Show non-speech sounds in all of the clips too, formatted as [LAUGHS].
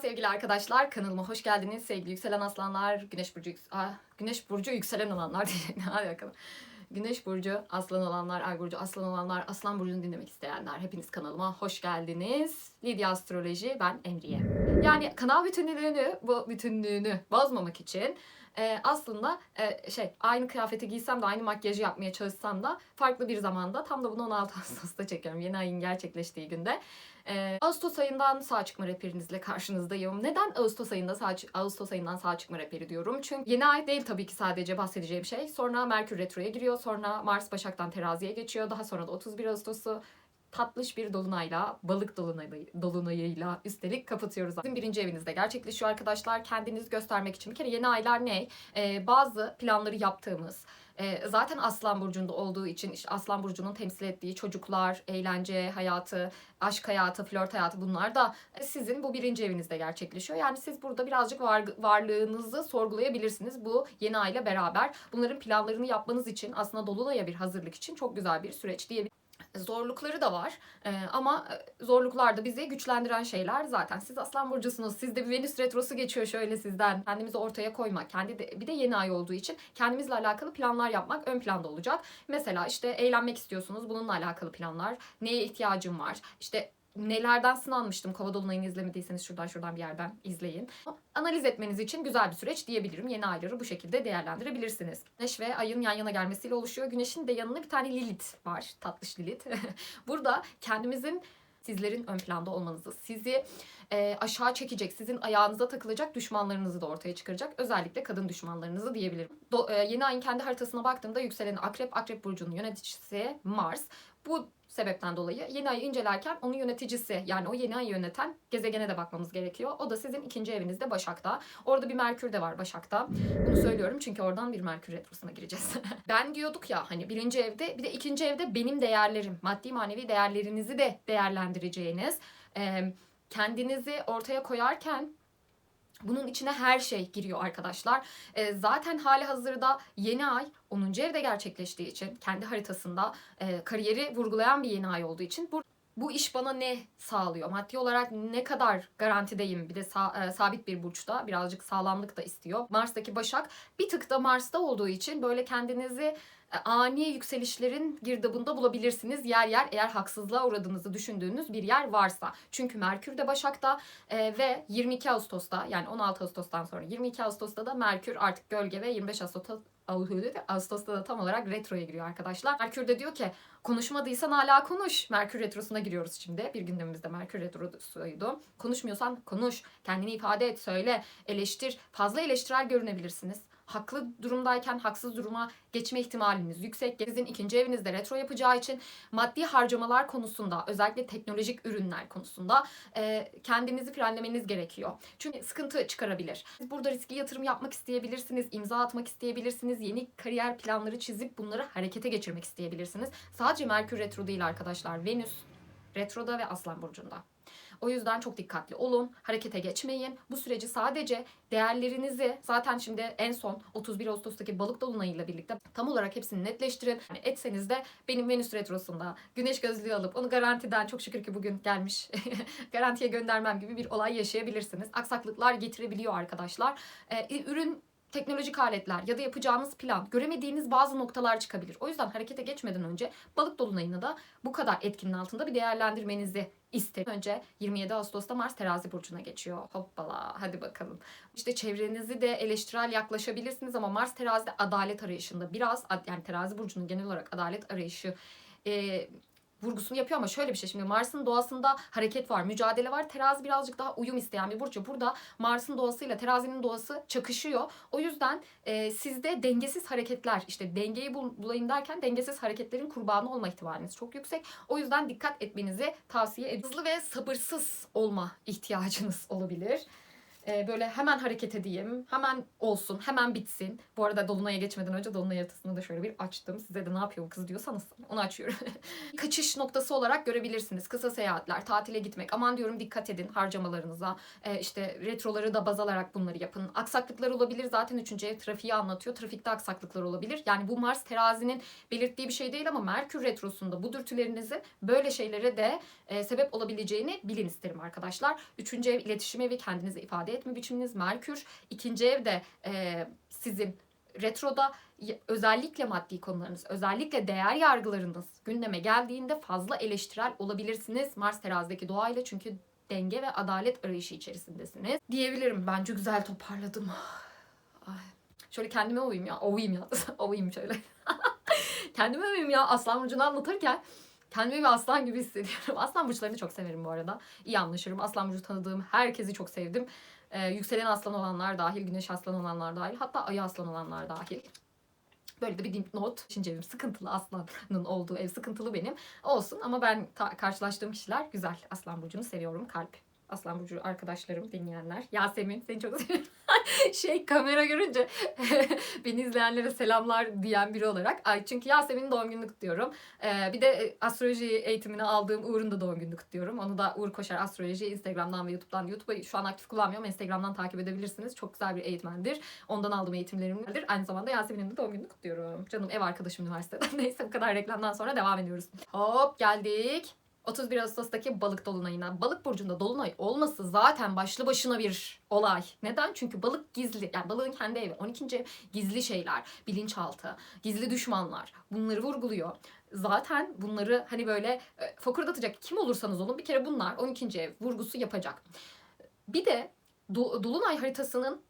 sevgili arkadaşlar. Kanalıma hoş geldiniz. Sevgili yükselen aslanlar, güneş burcu Aa, güneş burcu yükselen olanlar [LAUGHS] diyecek. Hadi bakalım. Güneş burcu aslan olanlar, ay burcu aslan olanlar, aslan burcunu dinlemek isteyenler hepiniz kanalıma hoş geldiniz. Lidya Astroloji ben Emriye. Yani kanal bütünlüğünü, bu bütünlüğünü bozmamak için e, aslında e, şey aynı kıyafeti giysem de aynı makyajı yapmaya çalışsam da farklı bir zamanda tam da bunu 16 [LAUGHS] Ağustos'ta çekiyorum. Yeni ayın gerçekleştiği günde. Ee, Ağustos ayından sağ çıkma raperinizle karşınızdayım. Neden Ağustos ayında sağ Ağustos ayından sağ çıkma raperi diyorum? Çünkü yeni ay değil tabii ki sadece bahsedeceğim şey. Sonra Merkür retroya giriyor. Sonra Mars Başak'tan teraziye geçiyor. Daha sonra da 31 Ağustos'u tatlış bir dolunayla, balık dolunayı, dolunayıyla üstelik kapatıyoruz. Sizin birinci evinizde gerçekleşiyor arkadaşlar. Kendinizi göstermek için. Bir kere yeni aylar ne? Ee, bazı planları yaptığımız, e, zaten Aslan Burcu'nda olduğu için işte Aslan Burcu'nun temsil ettiği çocuklar, eğlence hayatı, aşk hayatı, flört hayatı bunlar da sizin bu birinci evinizde gerçekleşiyor. Yani siz burada birazcık var, varlığınızı sorgulayabilirsiniz bu yeni ayla beraber. Bunların planlarını yapmanız için aslında Dolunay'a bir hazırlık için çok güzel bir süreç diyebilirim. Zorlukları da var Ee, ama zorluklar da bizi güçlendiren şeyler zaten. Siz Aslan Burcu'sunuz. Sizde bir Venüs Retrosu geçiyor şöyle sizden. Kendimizi ortaya koymak. Kendi de, bir de yeni ay olduğu için kendimizle alakalı planlar yapmak ön planda olacak. Mesela işte eğlenmek istiyorsunuz. Bununla alakalı planlar. Neye ihtiyacım var? İşte nelerden sınanmıştım. Kova Dolunay'ını izlemediyseniz şuradan şuradan bir yerden izleyin. Analiz etmeniz için güzel bir süreç diyebilirim. Yeni ayları bu şekilde değerlendirebilirsiniz. Güneş ve ayın yan yana gelmesiyle oluşuyor. Güneşin de yanında bir tane Lilith var. Tatlış Lilith. [LAUGHS] Burada kendimizin sizlerin ön planda olmanızı, sizi e, aşağı çekecek, sizin ayağınıza takılacak düşmanlarınızı da ortaya çıkaracak. Özellikle kadın düşmanlarınızı diyebilirim. Do, e, yeni ayın kendi haritasına baktığımda yükselen Akrep, Akrep Burcu'nun yöneticisi Mars. Bu sebepten dolayı yeni ayı incelerken onun yöneticisi yani o yeni ayı yöneten gezegene de bakmamız gerekiyor. O da sizin ikinci evinizde Başak'ta. Orada bir Merkür de var Başak'ta. Bunu söylüyorum çünkü oradan bir Merkür retrosuna gireceğiz. [LAUGHS] ben diyorduk ya hani birinci evde bir de ikinci evde benim değerlerim, maddi manevi değerlerinizi de değerlendireceğiniz, kendinizi ortaya koyarken bunun içine her şey giriyor arkadaşlar. E, zaten hali hazırda yeni ay 10. evde gerçekleştiği için kendi haritasında e, kariyeri vurgulayan bir yeni ay olduğu için bu bu iş bana ne sağlıyor? Maddi olarak ne kadar garantideyim? Bir de sa- e, sabit bir burçta birazcık sağlamlık da istiyor. Mars'taki Başak bir tık da Mars'ta olduğu için böyle kendinizi e, ani yükselişlerin girdabında bulabilirsiniz yer yer eğer haksızlığa uğradığınızı düşündüğünüz bir yer varsa. Çünkü Merkür de Başak'ta e, ve 22 Ağustos'ta yani 16 Ağustos'tan sonra 22 Ağustos'ta da Merkür artık gölge ve 25 Ağustos Ağustos'ta da tam olarak retroya giriyor arkadaşlar. Merkür de diyor ki konuşmadıysan hala konuş. Merkür retrosuna giriyoruz şimdi. Bir gündemimizde Merkür retrosuydu. Konuşmuyorsan konuş. Kendini ifade et, söyle, eleştir. Fazla eleştirel görünebilirsiniz haklı durumdayken haksız duruma geçme ihtimaliniz yüksek. Sizin ikinci evinizde retro yapacağı için maddi harcamalar konusunda özellikle teknolojik ürünler konusunda e, kendinizi frenlemeniz gerekiyor. Çünkü sıkıntı çıkarabilir. Siz burada riskli yatırım yapmak isteyebilirsiniz, imza atmak isteyebilirsiniz, yeni kariyer planları çizip bunları harekete geçirmek isteyebilirsiniz. Sadece Merkür retro değil arkadaşlar. Venüs retroda ve Aslan burcunda. O yüzden çok dikkatli olun. Harekete geçmeyin. Bu süreci sadece değerlerinizi zaten şimdi en son 31 Ağustos'taki balık dolunayıyla birlikte tam olarak hepsini netleştirin. Yani etseniz de benim Venüs retrosunda güneş gözlüğü alıp onu garantiden çok şükür ki bugün gelmiş [LAUGHS] garantiye göndermem gibi bir olay yaşayabilirsiniz. Aksaklıklar getirebiliyor arkadaşlar. Ee, ürün teknolojik aletler ya da yapacağınız plan, göremediğiniz bazı noktalar çıkabilir. O yüzden harekete geçmeden önce balık dolunayını da bu kadar etkinin altında bir değerlendirmenizi isterim. Önce 27 Ağustos'ta Mars terazi burcuna geçiyor. Hoppala hadi bakalım. İşte çevrenizi de eleştirel yaklaşabilirsiniz ama Mars terazide adalet arayışında biraz yani terazi burcunun genel olarak adalet arayışı e, vurgusunu yapıyor ama şöyle bir şey şimdi Mars'ın doğasında hareket var, mücadele var. Terazi birazcık daha uyum isteyen bir burç. Burada Mars'ın doğasıyla terazinin doğası çakışıyor. O yüzden e, sizde dengesiz hareketler işte dengeyi bul, bulayım derken dengesiz hareketlerin kurbanı olma ihtimaliniz çok yüksek. O yüzden dikkat etmenizi tavsiye ediyorum. Hızlı ve sabırsız olma ihtiyacınız olabilir. E, böyle hemen hareket edeyim, hemen olsun, hemen bitsin. Bu arada Dolunay'a geçmeden önce Dolunay haritasını da şöyle bir açtım. Size de ne yapıyor bu kız diyorsanız onu açıyorum. [LAUGHS] Kaçış noktası olarak görebilirsiniz. Kısa seyahatler, tatile gitmek. Aman diyorum dikkat edin harcamalarınıza. E, işte retroları da baz alarak bunları yapın. Aksaklıklar olabilir. Zaten 3. ev trafiği anlatıyor. Trafikte aksaklıklar olabilir. Yani bu Mars terazinin belirttiği bir şey değil ama Merkür retrosunda bu dürtülerinizin böyle şeylere de e, sebep olabileceğini bilin isterim arkadaşlar. Üçüncü ev iletişim evi kendinizi ifade etme biçiminiz Merkür. İkinci ev de e, sizin retroda özellikle maddi konularınız, özellikle değer yargılarınız gündeme geldiğinde fazla eleştirel olabilirsiniz Mars terazideki doğayla çünkü denge ve adalet arayışı içerisindesiniz. Diyebilirim. Bence güzel toparladım. Ay. Şöyle kendime ovayım ya. Ovayım ya. [LAUGHS] ovayım şöyle. [LAUGHS] kendime ovayım ya. Aslan Burcu'nu anlatırken kendimi bir aslan gibi hissediyorum. [LAUGHS] Aslan burçlarını çok severim bu arada. İyi anlaşırım. Aslan burcu tanıdığım herkesi çok sevdim. Ee, yükselen aslan olanlar dahil, güneş aslan olanlar dahil, hatta ayı aslan olanlar dahil. Böyle de bir dipnot. Şimdi evim sıkıntılı aslanın olduğu ev sıkıntılı benim. Olsun ama ben karşılaştığım kişiler güzel. Aslan burcunu seviyorum. Kalp. Aslan burcu arkadaşlarım, dinleyenler. Yasemin seni çok seviyorum. [LAUGHS] şey kamera görünce [LAUGHS] beni izleyenlere selamlar diyen biri olarak. Ay çünkü Yasemin'in doğum gününü kutluyorum. Ee, bir de e, astroloji eğitimini aldığım Uğur'un da doğum gününü kutluyorum. Onu da Uğur Koşar Astroloji Instagram'dan ve YouTube'dan. YouTube'u şu an aktif kullanmıyorum. Instagram'dan takip edebilirsiniz. Çok güzel bir eğitmendir. Ondan aldığım eğitimlerimdir. Aynı zamanda Yasemin'in de doğum gününü kutluyorum. Canım ev arkadaşım üniversiteden. [LAUGHS] Neyse bu kadar reklamdan sonra devam ediyoruz. Hop geldik. 31 Ağustos'taki balık dolunayına. Balık burcunda dolunay olması zaten başlı başına bir olay. Neden? Çünkü balık gizli. Yani balığın kendi evi. 12. ev gizli şeyler, bilinçaltı, gizli düşmanlar. Bunları vurguluyor. Zaten bunları hani böyle e, fokurdatacak kim olursanız olun bir kere bunlar 12. ev vurgusu yapacak. Bir de Do- Dolunay haritasının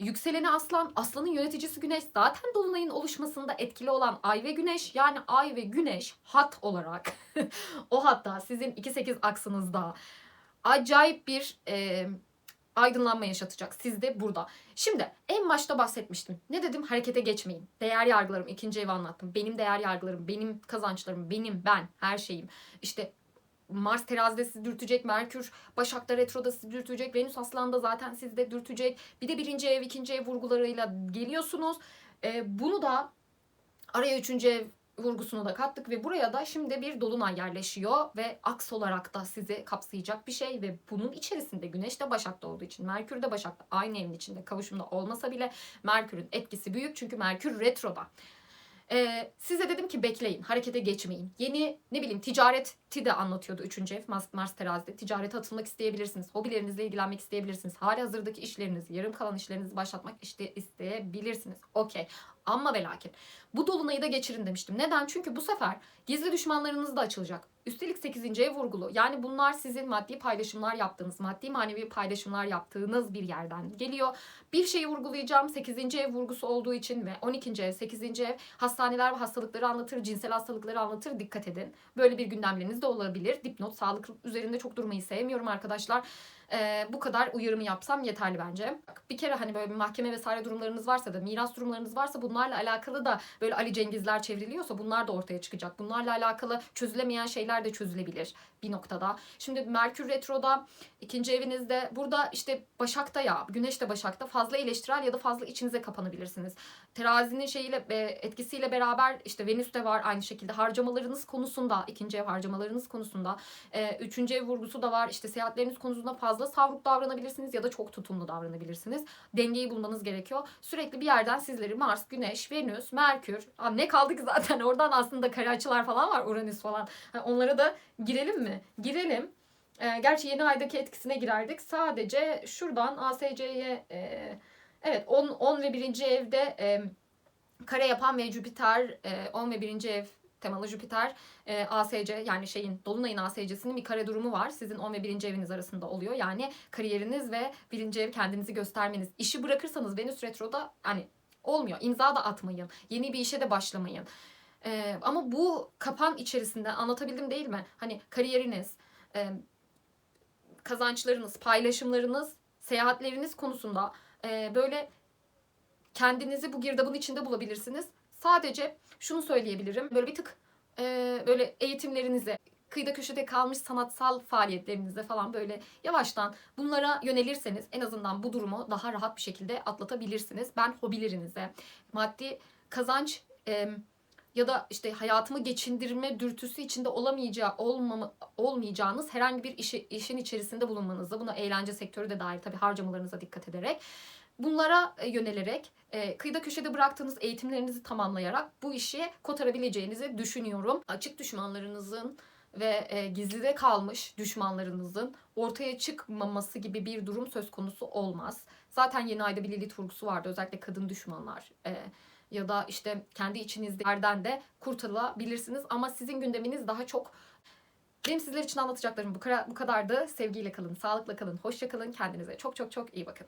Yükseleni aslan, aslanın yöneticisi güneş zaten dolunayın oluşmasında etkili olan ay ve güneş yani ay ve güneş hat olarak [LAUGHS] o hatta sizin 2-8 aksınızda acayip bir e, aydınlanma yaşatacak sizde burada. Şimdi en başta bahsetmiştim. Ne dedim? Harekete geçmeyin. Değer yargılarım ikinci evi anlattım. Benim değer yargılarım, benim kazançlarım, benim ben, her şeyim. İşte Mars terazide sizi dürtecek, Merkür Başak'ta retroda sizi dürtecek, Venüs Aslan'da zaten sizde dürtecek. Bir de birinci ev, ikinci ev vurgularıyla geliyorsunuz. Ee, bunu da araya üçüncü ev vurgusunu da kattık ve buraya da şimdi bir dolunay yerleşiyor ve aks olarak da sizi kapsayacak bir şey ve bunun içerisinde Güneş de Başak'ta olduğu için Merkür de Başak'ta aynı evin içinde kavuşumda olmasa bile Merkür'ün etkisi büyük çünkü Merkür retroda. Ee, size dedim ki bekleyin, harekete geçmeyin. Yeni ne bileyim ticareti de anlatıyordu 3. ev Mars, Mars terazide. Ticarete atılmak isteyebilirsiniz. Hobilerinizle ilgilenmek isteyebilirsiniz. Hali hazırdaki işlerinizi, yarım kalan işlerinizi başlatmak işte isteyebilirsiniz. Okey. Ama ve lakin bu dolunayı da geçirin demiştim. Neden? Çünkü bu sefer gizli düşmanlarınız da açılacak. Üstelik 8. ev vurgulu. Yani bunlar sizin maddi paylaşımlar yaptığınız, maddi manevi paylaşımlar yaptığınız bir yerden geliyor. Bir şeyi vurgulayacağım. 8. ev vurgusu olduğu için ve 12. ev, 8. ev hastaneler ve hastalıkları anlatır, cinsel hastalıkları anlatır. Dikkat edin. Böyle bir gündemleriniz de olabilir. Dipnot, sağlık üzerinde çok durmayı sevmiyorum arkadaşlar. Ee, bu kadar uyarımı yapsam yeterli bence. Bir kere hani böyle bir mahkeme vesaire durumlarınız varsa da miras durumlarınız varsa bunlarla alakalı da böyle Ali Cengizler çevriliyorsa bunlar da ortaya çıkacak. Bunlarla alakalı çözülemeyen şeyler de çözülebilir bir noktada. Şimdi Merkür Retro'da ikinci evinizde burada işte Başak'ta ya Güneş de Başak'ta fazla eleştirel ya da fazla içinize kapanabilirsiniz. Terazinin şeyiyle e, etkisiyle beraber işte Venüs de var aynı şekilde harcamalarınız konusunda ikinci ev harcamalarınız konusunda e, üçüncü ev vurgusu da var işte seyahatleriniz konusunda fazla savruk davranabilirsiniz ya da çok tutumlu davranabilirsiniz. Dengeyi bulmanız gerekiyor. Sürekli bir yerden sizleri Mars, Güneş, Venüs, Merkür Aa, ne kaldı ki zaten [LAUGHS] oradan aslında kare açılar falan var Uranüs falan. Ha, onlara da girelim mi? Girelim. E, gerçi yeni aydaki etkisine girerdik. Sadece şuradan ASC'ye e, evet 10, 10 ve 1. evde e, kare yapan ve Jüpiter e, 10 ve 1. ev temalı Jüpiter e, ASC yani şeyin Dolunay'ın ASC'sinin bir kare durumu var. Sizin 10 ve 1. eviniz arasında oluyor. Yani kariyeriniz ve 1. ev kendinizi göstermeniz. İşi bırakırsanız Venüs Retro'da hani olmuyor. İmza da atmayın. Yeni bir işe de başlamayın. E, ama bu kapan içerisinde anlatabildim değil mi? Hani kariyeriniz, e, kazançlarınız, paylaşımlarınız, seyahatleriniz konusunda e, böyle kendinizi bu girdabın içinde bulabilirsiniz. Sadece şunu söyleyebilirim. Böyle bir tık e, böyle eğitimlerinize kıyıda köşede kalmış sanatsal faaliyetlerinizde falan böyle yavaştan bunlara yönelirseniz en azından bu durumu daha rahat bir şekilde atlatabilirsiniz. Ben hobilerinize, maddi kazanç e, ya da işte hayatımı geçindirme dürtüsü içinde olamayacağı olmama, olmayacağınız herhangi bir işi, işin içerisinde bulunmanızı, buna eğlence sektörü de dahil tabii harcamalarınıza dikkat ederek bunlara e, yönelerek e, kıyıda köşede bıraktığınız eğitimlerinizi tamamlayarak bu işi kotarabileceğinizi düşünüyorum. Açık düşmanlarınızın ve e, gizlide kalmış düşmanlarınızın ortaya çıkmaması gibi bir durum söz konusu olmaz. Zaten yeni ayda bir Lilith vurgusu vardı. Özellikle kadın düşmanlar e, ya da işte kendi içinizdelerden de kurtulabilirsiniz. Ama sizin gündeminiz daha çok benim sizler için anlatacaklarım bu bu kadardı. Sevgiyle kalın, sağlıkla kalın, hoşça kalın. Kendinize çok çok çok iyi bakın.